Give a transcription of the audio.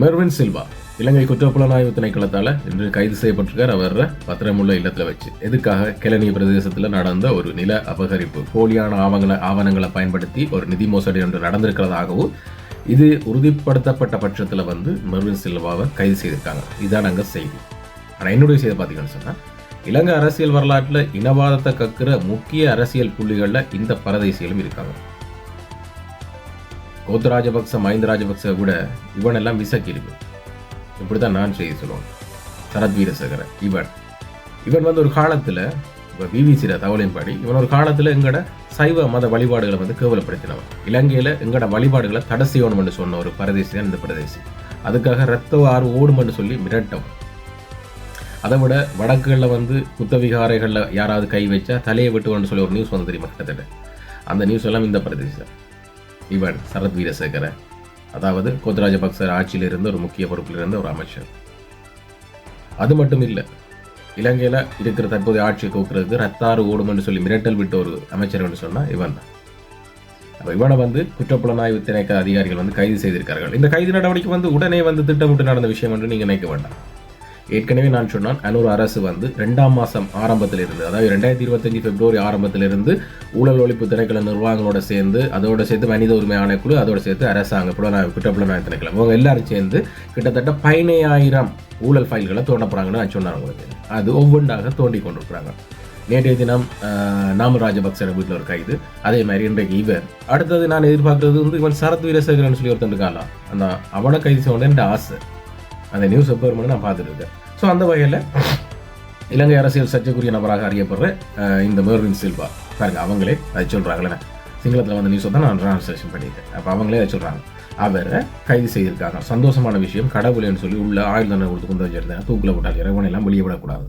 Mervin Silva இலங்கை குற்றப்புலனாய்வு திணைக்களத்தால் இன்று கைது செய்யப்பட்டிருக்கார். அவர் பத்திரமுள்ள இல்லத்தில் வச்சு. எதுக்காக? கிளனி பிரதேசத்தில் நடந்த ஒரு நில அபகரிப்பு. போலியான ஆவணங்களை ஆவணங்களை பயன்படுத்தி ஒரு நிதி மோசடி ஒன்று நடந்திருக்கிறதாகவும் இது உறுதிப்படுத்தப்பட்ட பட்சத்தில் வந்து மெர்வின் சில்வாவை கைது செய்திருக்காங்க. இதான் அங்கே செய்தி. ஆனால் என்னுடைய செய்தி பார்த்தீங்கன்னு சொன்னால் இலங்கை அரசியல் வரலாற்றில் இனவாதத்தை கக்குற முக்கிய அரசியல் புள்ளிகளில் இந்த பரதேசிகளும் இருக்காங்க. கோத்த ராஜபக்ச மஹிந்த ராஜபக்ச கூட இவனெல்லாம் எல்லாம் விசக்கி இருக்கு நான் செய்தி சொல்லுவேன். சரத் வீரசேகர இவன். இவன் வந்து ஒரு காலத்தில் இப்போ பிபிசியில் தகவலின்படி இவன் ஒரு காலத்தில் எங்கட சைவ மத வழிபாடுகளை வந்து கேவலப்படுத்தினவன். இலங்கையில் எங்கட வழிபாடுகளை தடை செய்யணும்னு சொன்ன ஒரு பரதேசி தான் இந்த பிரதேசி. அதுக்காக ரத்த ஆறு ஓடுமென்னு சொல்லி மிரட்டவன் அதை விட வடக்குகளில் வந்து குத்தவிகாரைகளில் யாராவது கை வச்சா தலையை வெட்டுவான்னு சொல்லி ஒரு நியூஸ் வந்து தெரியுமா? கிட்டத்தட்ட அந்த நியூஸ் எல்லாம் இந்த பிரதேசம் இவன் சரத் வீரசேகர. அதாவது கோத்ராஜபக்சர் ஆட்சியிலிருந்து ஒரு முக்கிய பொறுப்பில் இருந்த ஒரு அமைச்சர். அது மட்டும் இல்லை இலங்கையில் இருக்கிற தற்போதைய ஆட்சியை கோக்குறதுக்கு ரத்தாறு ஓடுமென்று சொல்லி மிரட்டல் விட்ட ஒரு அமைச்சர் என்று சொன்னால் இவன் தான். அப்போ இவனை வந்து குற்றப்புலனாய்வு திணைக்க அதிகாரிகள் வந்து கைது செய்திருக்கார்கள். இந்த கைது நடவடிக்கை வந்து உடனே வந்து திட்டமிட்டு நடந்த விஷயம் என்று நீங்கள் நினைக்க வேண்டாம். ஏற்கனவே நான் சொன்னான் அனூர் அரசு வந்து ரெண்டாம் மாதம் ஆரம்பத்தில் இருந்து அதாவது ரெண்டாயிரத்தி இருபத்தஞ்சி பிப்ரவரி ஆரம்பத்திலிருந்து ஊழல் ஒழிப்பு திணைக்கள நிர்வாகங்களோட சேர்ந்து அதோட சேர்த்து மனித உரிமை ஆணைக்குழு அதோட சேர்த்து அரசாங்க புலனாய்வு குற்றப்புலனாய்வு திணைக்களம். இவங்க எல்லாரும் சேர்ந்து கிட்டத்தட்ட பதினையாயிரம் ஊழல் ஃபைல்களை தோண்ட போகிறாங்கன்னு நான் சொன்னேன் உங்களுக்கு. அது ஒவ்வொன்றாக தோண்டி கொண்டிருக்கிறாங்க. நேற்றைய தினம் நாம ராஜபக்சர் வீட்டில் ஒரு கைது. அதே மாதிரி இன்றைக்கு இவர். அடுத்தது நான் எதிர்பார்க்கறது வந்து இவன் சரத் வீரசேகரன் சொல்லி ஒருத்தன் இருக்காங்களா அந்த அவனை கைது செய்யணும்னு என்ற ஆசை. அந்த நியூஸ் எப்போ வருமானு நான் பார்த்துட்டு இருக்கேன். ஸோ அந்த வகையில் இலங்கை அரசியல் சர்ச்சைக்குரிய நபராக அறியப்படுற இந்த மேர்வின் சில்வா பாருங்க அவங்களே அதை சொல்கிறாங்களே சிங்களத்தில் வந்த நியூஸை தான் நான் ட்ரான்ஸ்லேஷன் பண்ணியிருக்கேன். அப்போ அவங்களே அதை சொல்கிறாங்க அவரை கைது செய்திருக்காங்க. சந்தோஷமான விஷயம் கடவுளேன்னு சொல்லி உள்ள ஆயுள் தண்டனை கொடுத்து கொண்டு வச்சிருந்தேன் தூக்கில் போட்டால் இறைவனையெல்லாம் வெளியே விடக்கூடாது.